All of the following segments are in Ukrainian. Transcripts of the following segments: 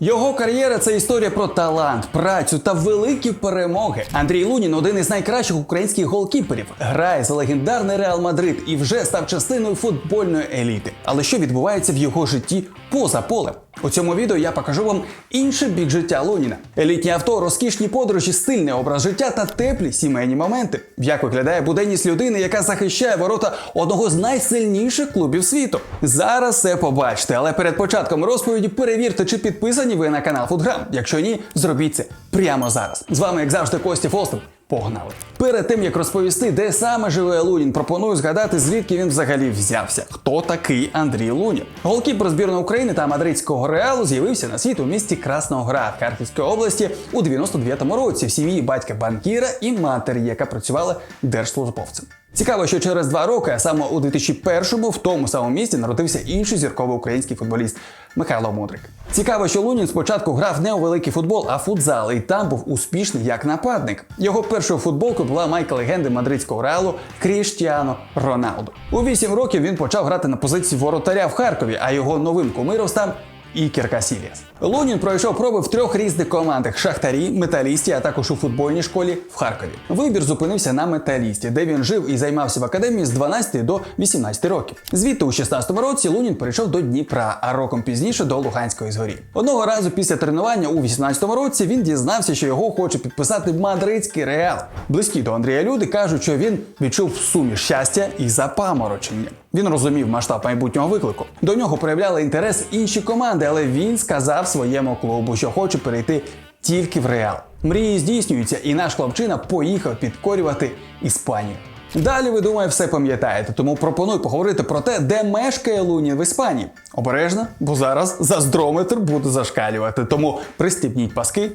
Його кар'єра це історія про талант, працю та великі перемоги. Андрій Лунін один із найкращих українських голкіперів, грає за легендарний Реал Мадрид і вже став частиною футбольної еліти. Але що відбувається в його житті поза полем? У цьому відео я покажу вам інший бік життя Луніна. Елітні авто, розкішні подорожі, стильний образ життя та теплі сімейні моменти. Як виглядає буденність людини, яка захищає ворота одного з найсильніших клубів світу. Зараз все побачите, але перед початком розповіді перевірте, чи підписані ви на канал Фудграм. Якщо ні, зробіть це прямо зараз. З вами, як завжди, Костя Фостов. Погнали! Перед тим як розповісти, де саме живе Лунін, пропоную згадати, звідки він взагалі взявся. Хто такий Андрій Лунін? Голкіпер збірної України та мадридського реалу з'явився на світ у місті Красноград Харківської області у 99-му році в сім'ї батька банкіра і матері, яка працювала держслужбовцем. Цікаво, що через два роки, а саме у 2001-му, в тому самому місті народився інший зірковий український футболіст Михайло Мудрик. Цікаво, що Лунін спочатку грав не у великий футбол, а футзал, і там був успішний як нападник. Його першою футболкою була майка легенди мадридського реалу Кріштіано Роналду. У 8 років він почав грати на позиції воротаря в Харкові, а його новим кумиром став Ікер Касіліас. Лунін пройшов проби в трьох різних командах: Шахтарі, металісті, а також у футбольній школі в Харкові. Вибір зупинився на металісті, де він жив і займався в академії з 12 до 18 років. Звідти у 16 році Лунін перейшов до Дніпра, а роком пізніше до Луганської згорі. Одного разу після тренування у 18 році він дізнався, що його хоче підписати мадридський реал. Близькі до Андрія люди кажуть, що він відчув в сумі щастя і запаморочення. Він розумів масштаб майбутнього виклику. До нього проявляли інтерес інші команди, але він сказав своєму клубу, що хоче перейти тільки в реал. Мрії здійснюються, і наш хлопчина поїхав підкорювати Іспанію. Далі ви думаю, все пам'ятаєте, тому пропоную поговорити про те, де мешкає Лунін в Іспанії. Обережно, бо зараз заздрометр буде зашкалювати. Тому пристібніть паски,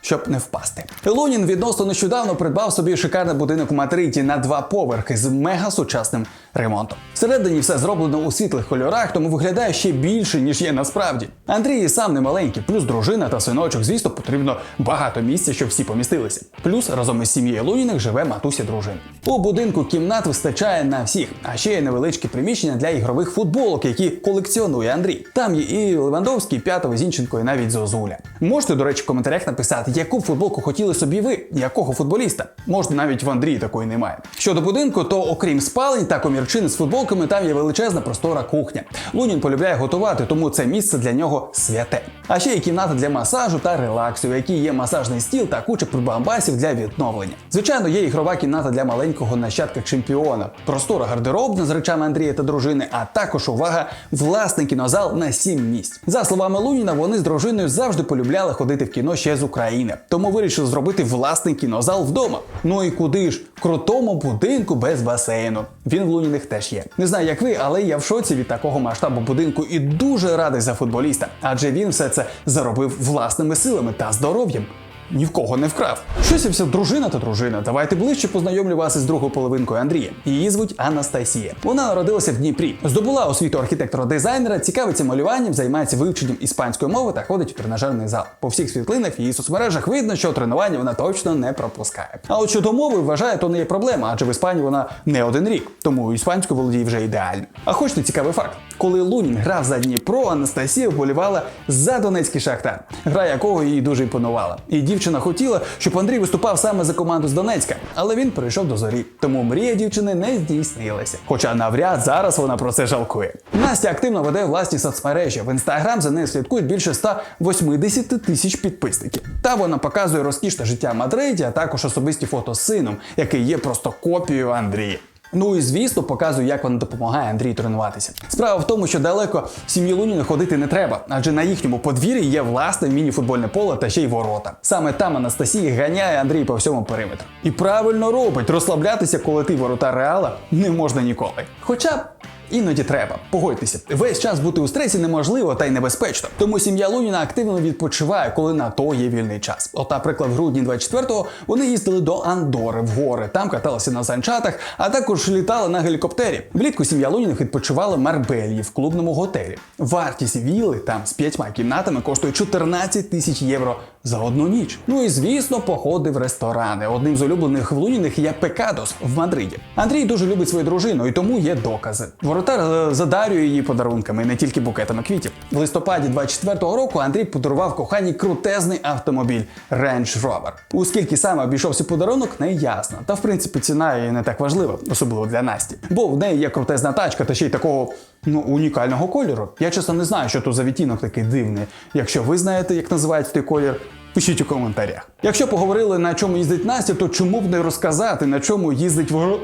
щоб не впасти. Лунін відносно нещодавно придбав собі шикарний будинок у Мадриді на два поверхи з мега-сучасним ремонтом. Всередині все зроблено у світлих кольорах, тому виглядає ще більше, ніж є насправді. Андрій сам не маленький, плюс дружина та синочок, звісно, потрібно багато місця, щоб всі помістилися. Плюс разом із сім'єю Луніних живе матуся дружини. У будинку кімнат вистачає на всіх, а ще є невеличкі приміщення для ігрових футболок, які колекціонує Андрій. Там є і Левандовський, і П'ятого, Зінченко, і навіть Зозуля. Можете, до речі, в коментарях написати, яку б футболку хотіли собі ви, якого футболіста. Може, навіть в Андрії такої немає. Щодо будинку, то окрім спалень та комірчин з футболками, там є величезна простора кухня. Лунін полюбляє готувати, тому це місце для нього святе. А ще є кімната для масажу та релаксу, в якій є масажний стіл та куча прибамбасів для відновлення. Звичайно, є ігрова кімната для маленького нащадка чемпіона, простора гардеробна з речами Андрія та дружини, а також увага, власний кінозал на 7 місць. За словами Луніна, вони з дружиною завжди полюбляли ходити в кіно ще з України, тому вирішив зробити власний кінозал вдома. Ну і куди ж? Крутому будинку без басейну. Він в Луніних теж є. Не знаю, як ви, але я в шоці від такого масштабу будинку і дуже радий за футболіста, адже він все це заробив власними силами та здоров'ям. Ні в кого не вкрав. Щось і вся дружина та дружина. Давайте ближче познайомлю вас із другою половинкою Андрія. Її звуть Анастасія. Вона народилася в Дніпрі, здобула освіту архітектора-дизайнера, цікавиться малюванням, займається вивченням іспанської мови та ходить у тренажерний зал. По всіх світлинах її соцмережах видно, що тренування вона точно не пропускає. А от щодо мови вважає, то не є проблема, адже в Іспанії вона не один рік, тому іспанську володіє вже ідеально. А хочете цікавий факт? Коли Лунін грав за Дніпро, Анастасія вболівала за Донецький шахтар, гра якого їй дуже імпонувала. І дівчина хотіла, щоб Андрій виступав саме за команду з Донецька, але він перейшов до зорі. Тому мрія дівчини не здійснилася. Хоча навряд зараз вона про це жалкує. Настя активно веде власні соцмережі. В інстаграм за нею слідкують більше 180 тисяч підписників. Та вона показує розкішне життя Мадриді, а також особисті фото з сином, який є просто копією Андрія. Ну і звісно, показую, як вона допомагає Андрію тренуватися. Справа в тому, що далеко сім'ї Луніна ходити не треба, адже на їхньому подвір'ї є власне міні-футбольне поле та ще й ворота. Саме там Анастасія ганяє Андрій по всьому периметру. І правильно робить, розслаблятися, коли ти ворота реала не можна ніколи. Хоча. Іноді треба, погодьтеся, весь час бути у стресі неможливо та й небезпечно. Тому сім'я Луніна активно відпочиває, коли на то є вільний час. От, наприклад, в грудні 24-го вони їздили до Андори в гори, там каталися на санчатах, а також літали на гелікоптері. Влітку сім'я Луніних відпочивала в Марбельї в клубному готелі. Вартість вілли там з п'ятьма кімнатами коштує 14 тисяч євро за одну ніч. Ну і звісно, походи в ресторани. Одним з улюблених в Луніних є Пекадос в Мадриді. Андрій дуже любить свою дружину, і тому є докази. Воротар е, задарює її подарунками, не тільки букетами квітів. В листопаді 24-го року Андрій подарував коханій крутезний автомобіль Range Rover. У саме обійшовся подарунок, не ясно. Та в принципі ціна і не так важлива, особливо для Насті. Бо в неї є крутезна тачка та ще й такого ну унікального кольору. Я чесно не знаю, що тут за відтінок такий дивний. Якщо ви знаєте, як називається той колір, Пишіть у коментарях. Якщо поговорили на чому їздить Настя, то чому б не розказати на чому їздить воро...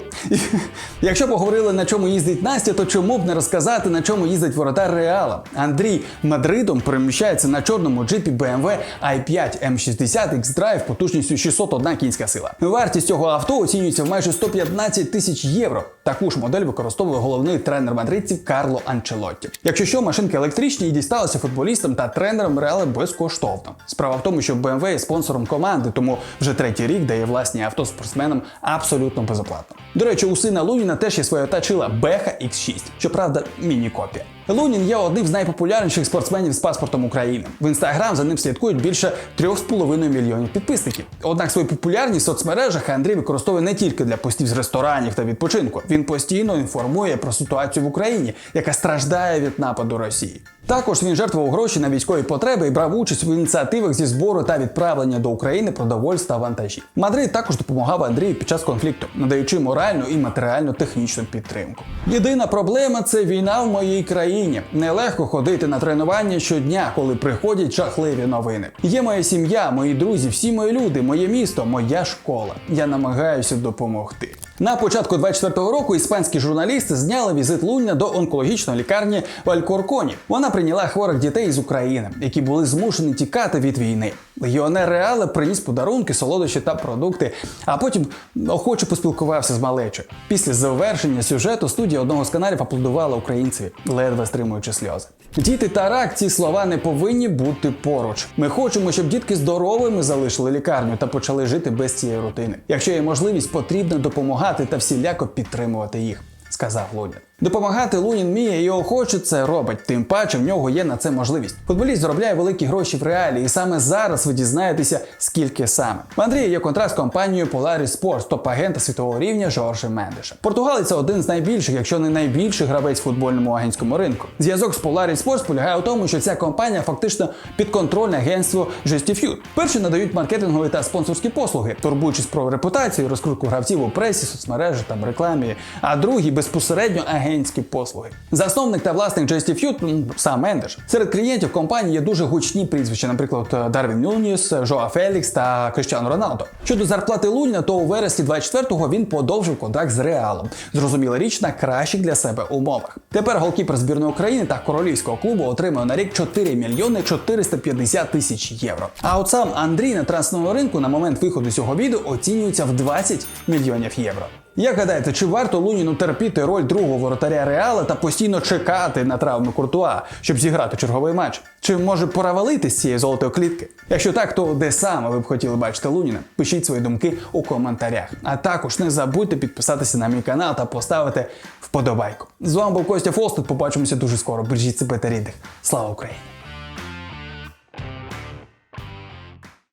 Якщо поговорили на чому їздить Настя, то чому б не розказати на чому їздить воротар Реала? Андрій Мадридом переміщається на чорному джипі BMW i5 M60 X-Drive потужністю 601 кінська сила. Вартість цього авто оцінюється в майже 115 тисяч євро. Таку ж модель використовує головний тренер мадридців Карло Анчелотті. Якщо що, машинки електричні і дісталися футболістам та тренерам Реала безкоштовно. Справа в тому, що BMW є спонсором команди, тому вже третій рік дає власні авто спортсменам абсолютно безоплатно. До речі, у сина Луніна теж є своя тачила Беха X6, щоправда, міні-копія. Лунін є одним з найпопулярніших спортсменів з паспортом України. В інстаграм за ним слідкують більше 3,5 мільйонів підписників. Однак свою популярність в соцмережах Андрій використовує не тільки для постів з ресторанів та відпочинку. Він постійно інформує про ситуацію в Україні, яка страждає від нападу Росії. Також він жертвував гроші на військові потреби і брав участь в ініціативах зі збору та відправлення до України продовольства та вантажів. Мадрид також допомагав Андрію під час конфлікту, надаючи моральну і матеріальну технічну підтримку. Єдина проблема це війна в моїй країні. Нелегко ходити на тренування щодня, коли приходять жахливі новини. Є моя сім'я, мої друзі, всі мої люди, моє місто, моя школа. Я намагаюся допомогти. На початку 24-го року іспанські журналісти зняли візит Луня до онкологічної лікарні в Алькорконі. Вона прийняла хворих дітей з України, які були змушені тікати від війни. Легіонер Реале приніс подарунки, солодощі та продукти, а потім охоче поспілкувався з малечою. Після завершення сюжету студія одного з каналів аплодувала українцеві, ледве стримуючи сльози. Діти та рак ці слова не повинні бути поруч. Ми хочемо, щоб дітки здоровими залишили лікарню та почали жити без цієї рутини. Якщо є можливість, потрібно допомагати та всіляко підтримувати їх, сказав Лунін. Допомагати Лунін вміє і охоче це робить, тим паче в нього є на це можливість. Футболіст заробляє великі гроші в реалі, і саме зараз ви дізнаєтеся, скільки саме. В Андрія є контракт з компанією Polaris Sports, топ-агента світового рівня Жоржа Мендеша. Португалець це один з найбільших, якщо не найбільший гравець в футбольному агентському ринку. Зв'язок з Polaris Sports полягає у тому, що ця компанія фактично підконтрольне агентство Justifute. Перші надають маркетингові та спонсорські послуги, турбуючись про репутацію, розкрутку гравців у пресі, соцмережах та рекламі, а другі безпосередньо агентські послуги. Засновник та власник Justifute м, сам Мендеш. Серед клієнтів компанії є дуже гучні прізвища, наприклад, Дарвін Нюніс, Жоа Фелікс та Криштіану Роналдо. Щодо зарплати Луніна, то у вересні 24-го він подовжив контракт з Реалом. Зрозуміла річ на кращих для себе умовах. Тепер голкіпер збірної України та королівського клубу отримує на рік 4 мільйони 450 тисяч євро. А от сам Андрій на трансферному ринку на момент виходу цього відео оцінюється в 20 мільйонів євро. Як гадаєте, чи варто Луніну терпіти роль другого воротаря Реала та постійно чекати на травми Куртуа, щоб зіграти черговий матч? Чи може пора валити з цієї золотої клітки? Якщо так, то де саме ви б хотіли бачити Луніна? Пишіть свої думки у коментарях. А також не забудьте підписатися на мій канал та поставити вподобайку. З вами був Костя Фостут. Побачимося дуже скоро. Бережіть себе та рідних. Слава Україні!